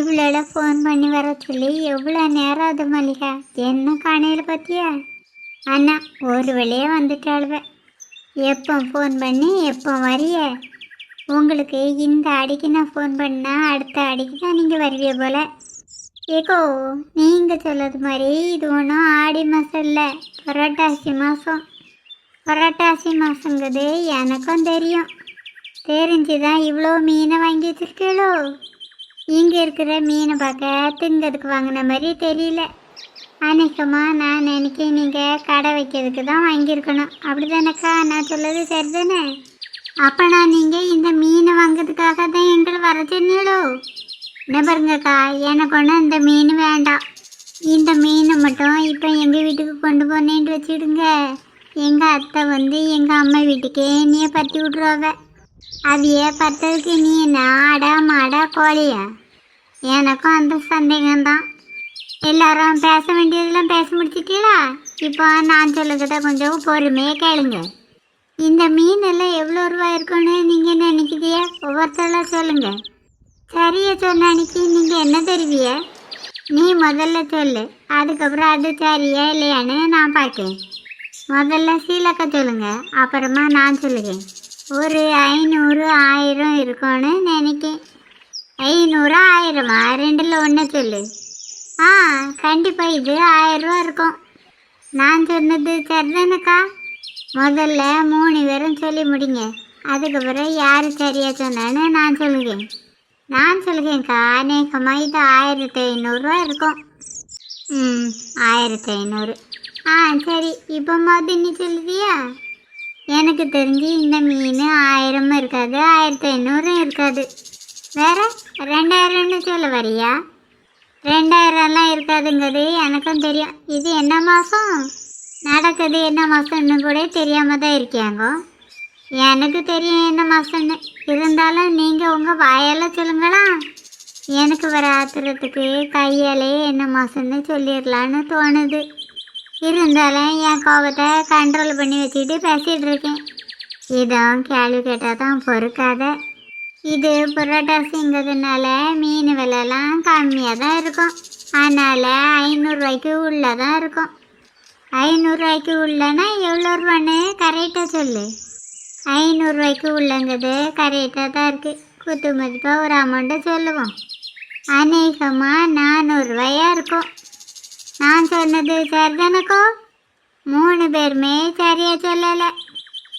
இவ்வளோ ஃபோன் பண்ணி வர சொல்லி எவ்வளோ நேரம் அது மல்லிகா? என்ன காணையில் பார்த்தியா? அண்ணா ஒரு வழியே வந்துட்டாளுவ. எப்போ ஃபோன் பண்ணி எப்போ வரிய? உங்களுக்கு இந்த அடிக்கு நான் ஃபோன் பண்ணால் அடுத்த அடிக்கு தான் நீங்கள் வருவிய போல. ஏகோ நீங்கள் சொல்லது மாதிரி இது ஒன்றும் ஆடி மாதம் இல்லை. புரட்டாசி மாதம் புரட்டாசி மாதங்கிறது எனக்கும் தெரியும். தெரிஞ்சுதான் இவ்வளோ மீனை வாங்கி வச்சிருக்கீளோ? இங்கே இருக்கிற மீனை பார்க்க திங்கிறதுக்கு வாங்கின மாதிரி தெரியல. அநேகமாக நான் நினைக்கிறேன் நீங்கள் கடை வைக்கிறதுக்கு தான் வாங்கியிருக்கணும். அப்படி தானேக்கா நான் சொல்லது சரிதானே? அப்போ நான் நீங்கள் இந்த மீனை வாங்குறதுக்காக தான் எங்களை வர சொன்னீங்களோ என்ன பாருங்கக்கா எனக்கு ஒன்றும் இந்த மீன் வேண்டாம். இந்த மீனை மட்டும் இப்போ எங்கள் வீட்டுக்கு கொண்டு போனேன்ட்டு வச்சுடுங்க. எங்கள் அத்தை வந்து எங்கள் அம்மா வீட்டுக்கே நீ பற்றி விட்ருவாங்க அதையே பத்ததுக்கு நீ நாடா மாடா கோழியா எனக்கும் அந்த சந்தேகம்தான். எல்லாரும் பேச வேண்டியதெல்லாம் பேச முடிச்சிட்டீங்களா? இப்போ நான் சொல்லுகிறத கொஞ்சம் பொறுமையாக கேளுங்க. இந்த மீன் எல்லாம் எவ்வளோ ரூபா இருக்குன்னு நீங்கள் நினைக்கிறிய ஒவ்வொருத்தரெல்லாம் சொல்லுங்க. சரியா சொன்ன அன்னைக்கு நீங்கள் என்ன தருவிய? நீ முதல்ல சொல்லு. அதுக்கப்புறம் அது சரியா இல்லையான்னு நான் பார்க்கேன். முதல்ல சீலக்க சொல்லுங்க. அப்புறமா நான் சொல்லுவேன் ஒரு ஐநூறு ஆயிரம் இருக்கும்னு நினைக்கேன். ஐநூறு ஆயிரமா. ரெண்டில் ஒன்று சொல்லு. ஆ கண்டிப்பாக இது ஆயிரம் இருக்கும். நான் சொன்னது சரிதானக்கா? முதல்ல மூணு பேரும் சொல்லி முடிங்க. அதுக்கப்புறம் யார் சரியாக சொன்னான்னு நான் சொல்லுகிறேன் நான் சொல்கிறேன்க்கா அநேகமாக இது ஆயிரத்தி ஐநூறுரூவா இருக்கும். ம் ஆயிரத்தி ஐநூறு. ஆ சரி இப்போ மொதல் நீ சொல்லுவியா எனக்கு தெரிஞ்சு இந்த மீன் ஆயிரமும் இருக்காது ஆயிரத்தி ஐநூறும் இருக்காது. வேற? ரெண்டாயிரம்னு சொல்ல வரியா? ரெண்டாயிரம்லாம் இருக்காதுங்கிறது எனக்கும் தெரியும் இது என்ன மாதம் நடக்குது என்ன மாதம்னு கூட தெரியாமல் தான் இருக்கியாங்க எனக்கு தெரியும் என்ன மாதம்னு இருந்தாலும் நீங்கள் உங்கள் வாயால் சொல்லுங்களா? எனக்கு வர ஆத்திரத்துக்கு கையாலே என்ன மாதம்னு சொல்லிடலான்னு தோணுது. இருந்தாலும் என் கோபத்தை கண்ட்ரோல் பண்ணி வச்சுக்கிட்டு பேசிகிட்டு இருக்கேன். இதுவும் கேள்வி கேட்டால் தான் பொறுக்காத. இது புரோட்டாசிங்கிறதுனால மீன் விலைலாம் கம்மியாக தான் இருக்கும். அதனால் ஐநூறுரூவாய்க்கு உள்ளே தான் இருக்கும். ஐநூறுரூவாய்க்கு உள்ளனா எவ்வளோ ரூபான்னு கரெக்டாக சொல்லு. ஐநூறுரூவாய்க்கு உள்ளங்கிறது கரெக்டாக தான் இருக்குது குத்து மதிப்பாக ஒரு அமௌண்ட்டை சொல்லுவோம். அநேகமாக நானூறுரூவாயா இருக்கும். நான் சொன்னது சரிதானக்கோ? மூணு பேருமே சரியாக சொல்லலை.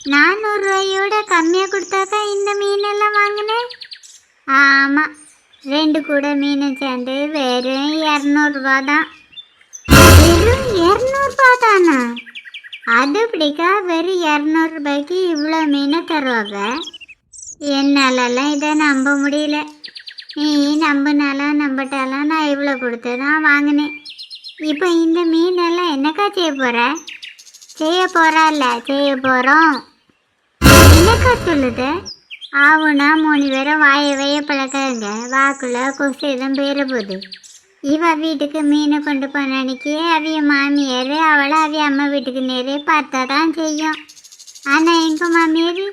நானூறுரூவாயோட கம்மியாக கொடுத்தாக்கா இந்த மீனெல்லாம் வாங்கினேன். ஆமாம் ரெண்டு கூட மீன் சேர்ந்து வெறும் இரநூறுபா தான். வெறும் இரநூறுபா தானா? அது பிடிக்கா வெறும் இரநூறுபாய்க்கு இவ்வளோ மீனை தருவாங்க என்னாலலாம் இதை நம்ப முடியல. நீ நம்பினாலும் நம்பிட்டாலாம் நான் இவ்வளோ கொடுத்து தான் வாங்கினேன். இப்போ இந்த மீனெல்லாம் என்னக்கா செய்ய போகிற செய்ய போகிறால்ல செய்ய போகிறோம் சொல்லுது? ஆவுனா மூணு பேரும் வாய வைய பழக்காங்க. வாக்குள்ள கொசு எதுவும் பேர போகுது. இவ வீட்டுக்கு மீனை கொண்டு போன அன்னைக்கு அவிய மாமியார் அவளை அவிய அம்மா வீட்டுக்கு நேரே பார்த்தா தான் செய்யும். ஆனால் எங்கள் மாமியார்?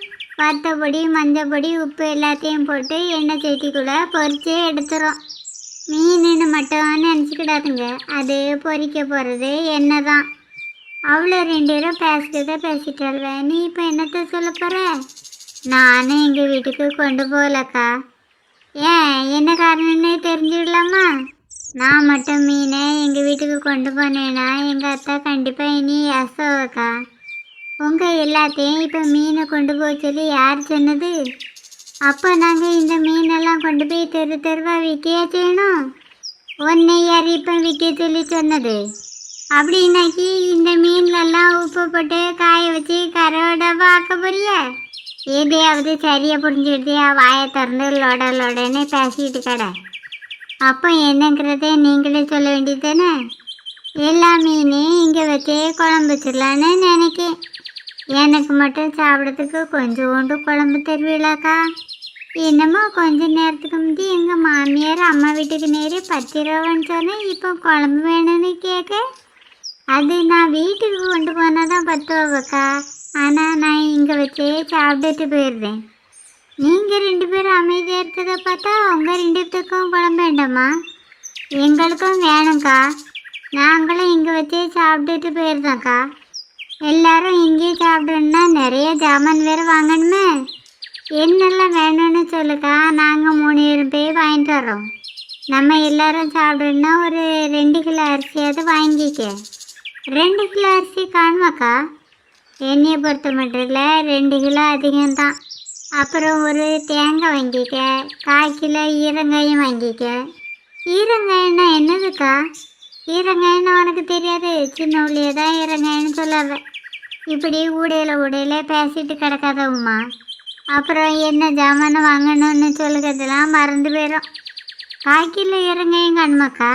வத்தப்பொடி மஞ்சப்பொடி உப்பு எல்லாத்தையும் போட்டு எண்ணெய் செட்டிக்குள்ளே பொரிச்சு எடுத்துரும். மீனுன்னு மட்டும் நினச்சிக்கிடாதுங்க. அது பொறிக்க போகிறது எண்ணெய் தான் அவ்வளோ ரெண்டு பேரும் பேசிட்டதை பேசிட்டாள்வே நீ இப்போ என்னத்த சொல்ல போகிற நானும் எங்கள் வீட்டுக்கு கொண்டு போகலக்கா. ஏன்? என்ன காரணம்னே தெரிஞ்சுடலாமா நான் மட்டும் மீனை எங்கள் வீட்டுக்கு கொண்டு போனேன்னா எங்கள் அத்தா கண்டிப்பாக இனி அசோக்கா உங்கள் எல்லாத்தையும் இப்போ மீனை கொண்டு போக சொல்லி யார் சொன்னது? அப்போ நாங்கள் இந்த மீனெல்லாம் கொண்டு போய் தெரு தெருவாக விற்கையா செய்யணும்? உன்னை யார் இப்போ விற்க சொல்லி சொன்னது? அப்படின்னாக்கி இந்த மீன்லெல்லாம் உப்பு போட்டு காய வச்சு கரோடவா ஆக்க போறிய? எதையாவது சரியாக புரிஞ்சுக்கிட்டியா வாயை திறந்து லொட லொடன்னு பேசிக்கிட்டு கடை. அப்போ என்னங்கிறத நீங்களே சொல்ல வேண்டியது தானே எல்லா மீனையும் இங்கே வச்சே குழம்பு வச்சிடலான்னு நினைக்கேன். எனக்கு மட்டும் சாப்பிட்றதுக்கு கொஞ்சோண்டு குழம்பு தருவீங்களாக்கா என்னமோ கொஞ்ச நேரத்துக்கு முந்தி எங்கள் மாமியார் அம்மா வீட்டுக்கு நேரே பத்து ரூபான்னு சொன்னேன் இப்போ குழம்பு வேணும்னு கேட்க. அது நான் வீட்டுக்கு கொண்டு போனால் தான் பத்து ரூபாக்கா ஆனால் நான் இங்கே வச்சே சாப்பிட்டுட்டு போயிடுறேன் நீங்கள் ரெண்டு பேரும் அமைதியாக இருக்கிறத பார்த்தா உங்கள் ரெண்டுத்துக்கும் குழம்பு வேண்டாமா? எங்களுக்கும் வேணும்க்கா. நாங்களும் இங்கே வச்சே சாப்பிட்டுட்டு போயிருந்தோம்க்கா. எல்லாரும் இங்கேயே சாப்பிடணுன்னா நிறைய ஜாமான் வேறு வாங்கணுமே. என்னெல்லாம் வேணும்னு சொல்லுக்கா நாங்கள் மூணு பேரும் போய் வாங்கிட்டு வரோம் நம்ம எல்லாரும் சாப்பிடணுன்னா ஒரு ரெண்டு கிலோ அரிசியாவது வாங்கிக்க. ரெண்டு கிலோ அரிசி காணுமாக்கா? என்னையை பொறுத்த மட்டும் இல்லை ரெண்டு கிலோ அதிகம்தான். அப்புறம் ஒரு தேங்காய் வாங்கிக்க கால் கிலோ ஈரங்காயும் வாங்கிக்க. ஈரங்காயம்னா என்னதுக்கா? ஈரங்காயம்னு உனக்கு தெரியாது சின்ன உள்ளே தான் ஈரங்காயம்னு சொல்லாத இப்படி ஊடையில் ஊடையில் பேசிட்டு கிடக்காதவுமா. அப்புறம் என்ன ஜாமான் வாங்கணும்னு சொல்லுறதெல்லாம் மறந்து போயிடும் காய்க்கில் இறங்கையும் ஈரங்காயம் காணுமாக்கா?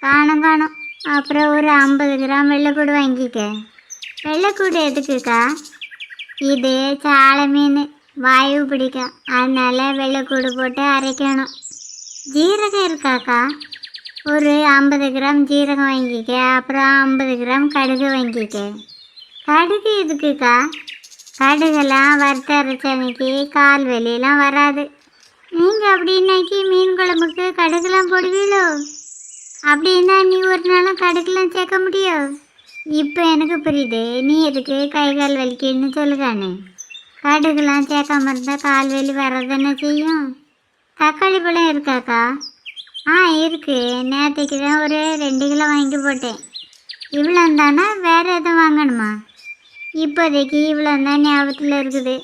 காணும் காணும். அப்புறம் ஒரு ஐம்பது கிராம் வெள்ளைப்பூடு வாங்கிக்க. வெள்ளைக்கூடு எதுக்குக்கா இது சாலை மீன் வாயு பிடிக்கும். அதனால வெள்ளைக்கூடு போட்டு அரைக்கணும். ஜீரகம் இருக்காக்கா? ஒரு ஐம்பது கிராம் ஜீரகம் வாங்கிக்க. அப்புறம் ஐம்பது கிராம் கடுகு வாங்கிக்க. கடுகு எதுக்குக்கா? கடுகெல்லாம் வறுத்த அரைச்சனைக்கு கால் வெளியெல்லாம் வராது. நீங்கள் அப்படின்னாக்கி மீன் குழம்புக்கு கடுகுலாம் போடுவீங்களோ அப்படின்னா நீ ஒரு நாளும் கடுகுலாம் சேர்க்க முடியும். இப்போ எனக்கு புரியுது. நீ எதுக்கு கை கால் வலிக்குன்னு சொல்லுதானே? கடுகுலாம் சேர்க்காம இருந்தால் கால் வலி வரதானே செய்யும். தக்காளி பழம் இருக்காக்கா? ஆ இருக்கு. நேற்றுக்கு தான் ஒரு ரெண்டு கிலோ வாங்கி போட்டேன். இவ்வளோ தானா வேறு எதுவும் வாங்கணுமா? இப்போதைக்கு இவ்வளோ தான் ஞாபகத்தில் இருக்குது.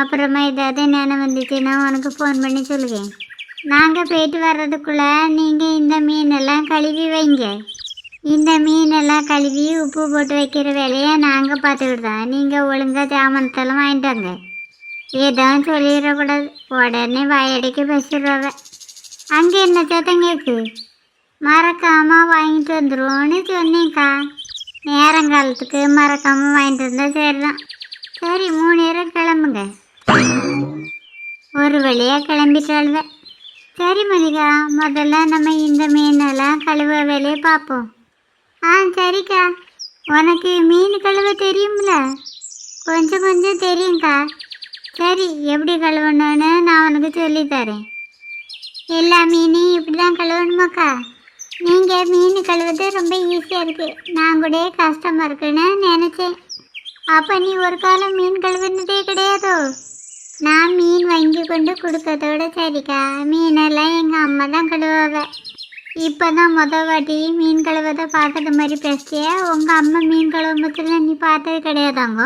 அப்புறமா ஏதாவது நினைவு வந்துச்சுன்னா உனக்கு ஃபோன் பண்ணி சொல்லுங்க நாங்கள் போயிட்டு வர்றதுக்குள்ளே நீங்கள் இந்த மீனெல்லாம் கழுவி வைங்க. இந்த மீனெல்லாம் கழுவி உப்பு போட்டு வைக்கிற வேலையை நாங்கள் பார்த்துக்கிட்டோம் நீங்கள் ஒழுங்காக ஜாமனத்தெல்லாம் வாங்கிட்டு வாங்க. ஏதாவது சொல்லிடக்கூடாது. உடனே வாயடைக்கு பேசிடுவாங்க அங்கே என்ன சத்தம் கேட்கு மறக்காமல் வாங்கிட்டு வந்துடுவோன்னு சொன்னேன்க்கா. நேரங்காலத்துக்கு மறக்காமல் வாங்கிட்டு வந்தால் சரிதான். சரி மூணு நேரம் கிளம்புங்க. ஒரு வழியாக கிளம்பிட்டாளுவ. சரி மல்லிகா முதல்ல நம்ம இந்த மீனெல்லாம் கழுவ வேலையை பார்ப்போம். ஆ சரிக்கா. உனக்கு மீன் கழுவ தெரியும்ல? கொஞ்சம் கொஞ்சம் தெரியும்க்கா. சரி எப்படி கழுவணும்னு நான் உனக்கு சொல்லித்தரேன் எல்லா மீனையும் இப்படி தான் கழுவணுமாக்கா? நீங்கள் மீன் கழுவுறது ரொம்ப ஈஸியாக இருக்குது நான் கூட கஷ்டமாக இருக்குன்னு நினச்சேன். அப்போ நீ ஒரு காலம் மீன் கழுவுனதே கிடையாதோ? நான் மீன் வாங்கி கொண்டு கொடுக்கறதோட சரிக்கா. மீனெல்லாம் எங்கள் அம்மா தான் கழுவாவேன் இப்போ தான் முத வாட்டி மீன் கழுவதை பார்த்தது மாதிரி பேசிய உங்கள் அம்மா மீன் கழுவும்பத்தில் நீ பார்த்தது கிடையாதாங்க?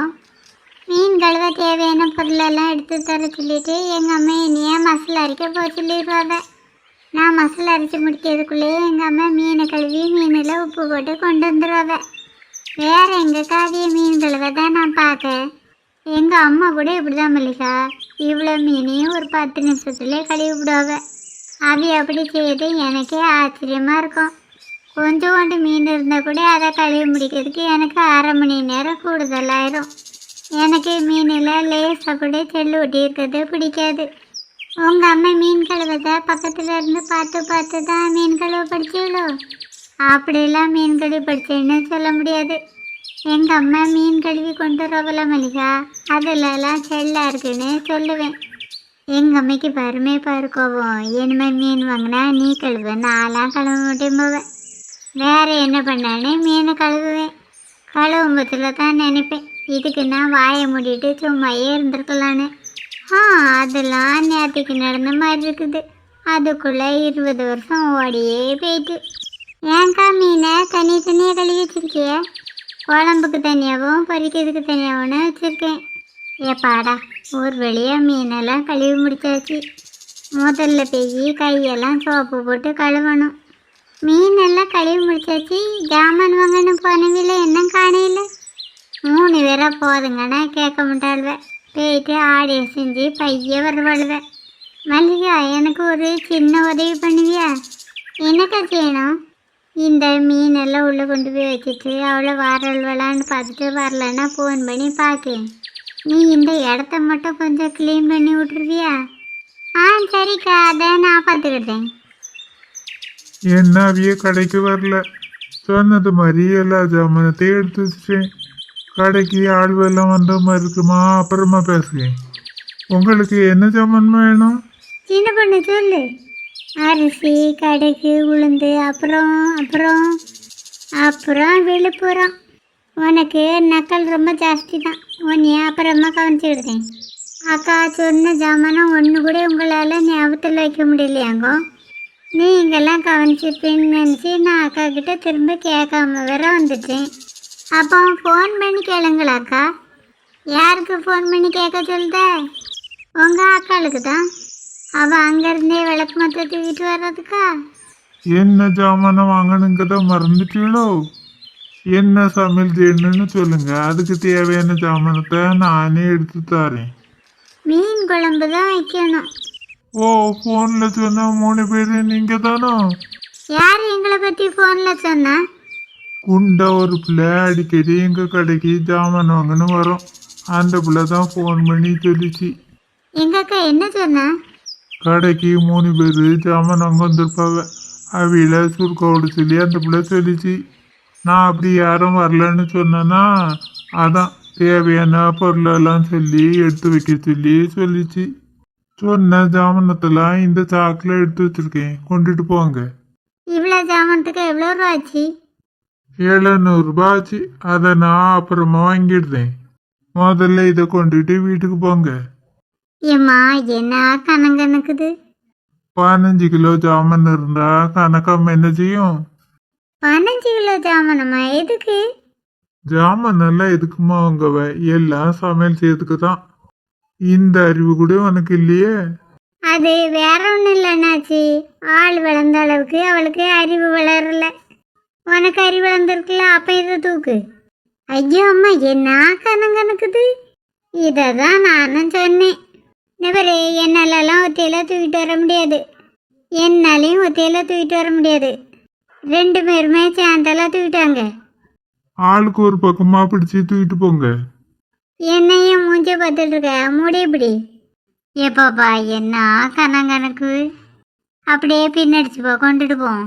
மீன் கழுவ தேவையான பொருளெல்லாம் எடுத்து தர சொல்லிட்டு எங்கள் அம்மா என்னையே மசாலா அரைக்க போக சொல்லிடுவாங்க. நான் மசாலா அரைச்சி முடிக்கிறதுக்குள்ளேயே எங்கள் அம்மா மீனை கழுவி மீனில் உப்பு போட்டு கொண்டு வந்துடுவாங்க வேறு எங்கள் காவிய மீன் கழுவ தான் நான் பார்த்தேன். எங்கள் அம்மா கூட இப்படிதான் மல்லிகா. இவ்வளோ மீனையும் ஒரு பத்து நிமிஷத்துலேயே கழுவி விடுவாங்க. அது அப்படி செய்யுது எனக்கே ஆச்சரியமாக இருக்கும். கொஞ்சம் கொண்டு மீன் இருந்தால் கூட அதை கழுவி முடிக்கிறதுக்கு எனக்கு அரை மணி நேரம் கூடுதலாயிரும். எனக்கு மீனில் லேசாக கூட செல்லு ஒட்டியிருக்கிறது பிடிக்காது. உங்கள் அம்மா மீன் கழுவதை பக்கத்தில் இருந்து பார்த்து பார்த்து தான் மீன் கழுவ படிச்சீங்களோ அப்படிலாம் மீன் கழுவி படித்தேன்னு சொல்ல முடியாது. எங்கள் அம்மா மீன் கழுவி கொண்டு வரவல மல்லிகா அதிலலாம் செல்லாக இருக்குன்னு சொல்லுவேன். எங்கள் அம்மைக்கு பருமே பாரு கோபம் இனிமேல் மீன் வாங்கினா நீ கழுவ. நான்லாம் கழுவ மாட்டேன் போவேன் வேறு என்ன பண்ணானே மீனை கழுவுவேன் கழுவும் பத்தில் தான் நினைப்பேன். இதுக்கு நான் வாயை மூடிட்டு சும்மாயே இருந்திருக்கலான்னு. ஆ அதெல்லாம் நேற்றுக்கு நடந்த மாதிரி இருக்குது. அதுக்குள்ளே இருபது வருஷம் ஓடியே போயிட்டு. ஏன்க்கா மீனை தனி தனியாக கழுவி வச்சுருக்கிய? குழம்புக்கு தனியாகவும் பறிக்கிறதுக்கு தனியாகவும் வச்சுருக்கேன். ஏப்பாடா ஒரு வழியாக மீனெல்லாம் கழுவி முடிச்சாச்சு. முதல்ல போய் கையெல்லாம் சோப்பு போட்டு கழுவணும். மீனெல்லாம் கழுவி முடிச்சாச்சு. ஜாமான் வாங்கன்னு போனவில்ல. என்ன காணையில் மூணு பேராக போதுங்கன்னா கேட்க மாட்டாள்வேன் போயிட்டு ஆடிய செஞ்சு பைய வருவாழ்வேன் மல்லிகா எனக்கு ஒரு சின்ன உதவி பண்ணுவியா? என்னக்கா செய்யணும்? இந்த மீனெல்லாம் உள்ளே கொண்டு போய் வச்சுட்டு அவ்வளோ வரல்வலான்னு பார்த்துட்டு வரலன்னா ஃபோன் பண்ணி பார்க்கேன். நீ இந்த இடத்த மட்டும் கொஞ்சம் க்ளீன் பண்ணி விட்ருவியா ஆ சரிக்கா அதை நான் பார்த்துக்கிட்டேன். என்ன அவிய கடைக்கு வரல. சொன்னது மாதிரி எல்லா ஜாமானத்தையும் எடுத்து வச்சுட்டேன். கடைக்கு ஆள் வெள்ளம் வந்த மாதிரி இருக்குமா? அப்புறமா பேசுகிறேன். உங்களுக்கு என்ன ஜாமான் வேணும்? சின்ன பொண்ணு சொல்லு. அரிசி கடுகு உளுந்து அப்புறம் அப்புறம் அப்புறம் விழுப்புரம். உனக்கு நக்கல் ரொம்ப ஜாஸ்தி தான் உன்னைய அப்புறமா கவனிச்சுக்கிட்டேன் அக்கா சொன்ன ஜாமானம் ஒன்று கூட உங்களால் ஞாபகத்தில் வைக்க முடியலையாங்கோ? நீங்கள்லாம் கவனிச்சிருப்பேன்னு நினச்சி நான் அக்கா கிட்ட திரும்ப கேட்காம வேற வந்துட்டேன். அப்போ ஃபோன் பண்ணி கேளுங்களாக்கா யாருக்கு ஃபோன் பண்ணி கேட்க சொல்லுத? உங்கள் அக்காளுக்கு தான் அவள் அங்கேருந்தே விளக்கு மத்த தூக்கிட்டு வர்றதுக்கா? என்ன ஜாமானம் வாங்கணுங்கிறத மறந்துட்டீங்களோ? என்ன சமையல் செய்யணும்னு சொல்லுங்க. அதுக்கு தேவையான ஜாமானத்தை நானே எடுத்து தரேன். மீன் குழம்பு தான் வைக்கணும். ஓ ஃபோனில் சொன்ன மூணு பேர் நீங்கள் தானோ? யார் எங்களை பற்றி ஃபோனில் சொன்னா? குண்டா ஒரு பிள்ளை அடிக்கடி எங்கள் கடைக்கு ஜாமான் வாங்கன்னு வரும். அந்த பிள்ளை தான் ஃபோன் பண்ணி சொல்லிச்சு. எங்கள் அக்கா என்ன சொன்னா? கடைக்கு மூணு பேர் ஜாமான் வாங்க வந்திருப்பாங்க. அவில சுருக்கோடு சொல்லி அந்த பிள்ளை சொல்லிச்சு. நான் அப்படி யாரும் வரலன்னு சொன்னேன்னா அதான் தேவையான பொருளெல்லாம் சொல்லி எடுத்து வைக்க சொல்லி சொல்லிச்சு. சொன்ன ஜாமானத்தெல்லாம் இந்த சாக்கில் எடுத்து வச்சிருக்கேன். கொண்டுட்டு போங்க. இவ்வளோ ஜாமானத்துக்கு எவ்வளோ ரூபா ஆச்சு? எழுநூறுபா ஆச்சு. அதை நான் அப்புறமா வாங்கிடுறேன். முதல்ல இதை கொண்டுட்டு வீட்டுக்கு போங்க. ஏம்மா என்ன கணங்கணக்குது பதினஞ்சு கிலோ ஜாமான் இருந்தா கணக்கம் என்ன செய்யும்? பதினஞ்சு கிலோ ஜாமானம்மா எதுக்கு? ஜாமான் எல்லாம் எதுக்குமா வாங்கவ? எல்லாம் சமையல் செய்யறதுக்கு தான் இந்த அறிவு கூட உனக்கு இல்லையே. அது வேற ஒன்றும் இல்லைன்னாச்சு ஆள் வளர்ந்த அளவுக்கு அவளுக்கு அறிவு வளரல. உனக்கு அறிவு வளர்ந்துருக்குல்ல அப்போ இதை தூக்கு. ஐயோ அம்மா என்ன கணங்கணக்குது இதை தான் நானும் சொன்னேன். நபரே என்னாலலாம் ஒத்தையில தூக்கிட்டு வர முடியாது. என்னாலையும் ஒத்தையில தூக்கிட்டு வர முடியாது. ரெண்டு பேருமே சேர்ந்தெல்லாம் தூக்கிட்டாங்க. ஆளுக்கு ஒரு பக்கமா பிடிச்சு தூக்கிட்டு போங்க. என்னையும் மூஞ்ச பார்த்துட்டு இருக்க முடியப்படி ஏப்பாப்பா என்ன கணங்கணக்கு அப்படியே பின்னடிச்சு போ கொண்டுட்டு போவோம்